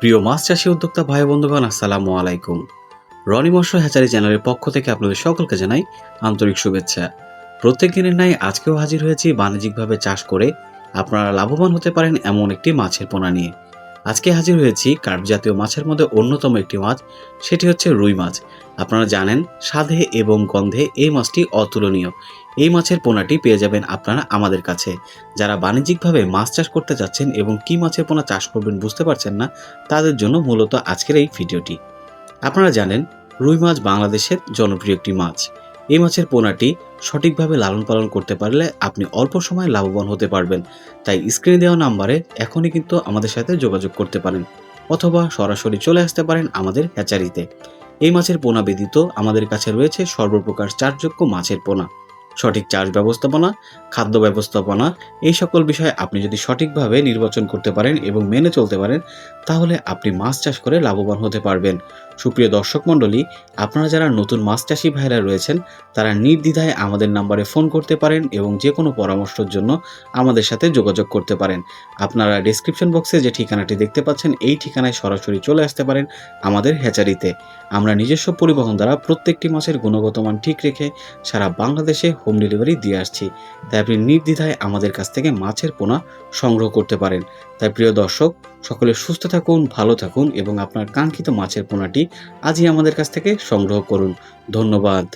প্রিয় মাছ চাষি উদ্যোক্তা ভাই বন্ধুগণ, আসসালামু আলাইকুম। রনি মৎস্য হ্যাচারি চ্যানেলের পক্ষ থেকে আপনাদের সকলকে জানাই আন্তরিক শুভেচ্ছা। প্রত্যেক দিনের ন্যায় আজকেও হাজির হয়েছি বাণিজ্যিকভাবে চাষ করে আপনারা লাভবান হতে পারেন এমন একটি মাছের পোনা নিয়ে। আজকে হাজির হয়েছি কার্প জাতীয় মাছের মধ্যে অন্যতম একটি মাছ, সেটি হচ্ছে রুই মাছ। আপনারা জানেন, স্বাদে এবং গন্ধে এই মাছটি অতুলনীয়। এই মাছের পোনাটি পেয়ে যাবেন আপনারা আমাদের কাছে। যারা বাণিজ্যিকভাবে মাছ চাষ করতে চাচ্ছেন এবং কি মাছের পোনা চাষ করবেন বুঝতে পারছেন না, তাদের জন্য মূলত আজকের এই ভিডিওটি। আপনারা জানেন, রুই মাছ বাংলাদেশের জনপ্রিয় একটি মাছ। এই মাছের পোনাটি সঠিকভাবে লালন পালন করতে পারলে আপনি অল্প সময়ে লাভবান হতে পারবেন। তাই স্ক্রিনে দেওয়া নাম্বারে এখনই কিন্তু আমাদের সাথে যোগাযোগ করতে পারেন অথবা সরাসরি চলে আসতে পারেন আমাদের হ্যাচারিতে এই মাছের পোনা ব্যতীত আমাদের কাছে রয়েছে সর্বপ্রকার চাষযোগ্য মাছের পোনা। সঠিক চাষ ব্যবস্থাপনা, খাদ্য ব্যবস্থাপনা এই সকল বিষয়ে আপনি যদি সঠিকভাবে নির্বাচন করতে পারেন এবং মেনে চলতে পারেন, তাহলে আপনি মাছ চাষ করে লাভবান হতে পারবেন। সুপ্রিয় দর্শক মণ্ডলী, আপনারা যারা নতুন মাছ চাষি ভাইরা রয়েছেন, তারা নির্দ্বিধায় আমাদের নাম্বারে ফোন করতে পারেন এবং যে কোনো পরামর্শের জন্য আমাদের সাথে যোগাযোগ করতে পারেন। আপনারা ডিসক্রিপশন বক্সে যে ঠিকানাটি দেখতে পাচ্ছেন, এই ঠিকানায় সরাসরি চলে আসতে পারেন আমাদের হ্যাচারিতে। আমরা নিজস্ব পরিবহন দ্বারা প্রত্যেকটি মাছের গুণগত মান ঠিক রেখে সারা বাংলাদেশে হোম ডেলিভারি দিয়ে আসছি। তাই আপনি নির্দ্বিধায় আমাদের কাছ থেকে মাছের পোনা সংগ্রহ করতে পারেন। তাই প্রিয় দর্শক, সকলে সুস্থ থাকুন, ভালো থাকুন এবং আপনার কাঙ্ক্ষিত মাছের পোনাটি আজই আমাদের কাছ থেকে সংগ্রহ করুন। ধন্যবাদ।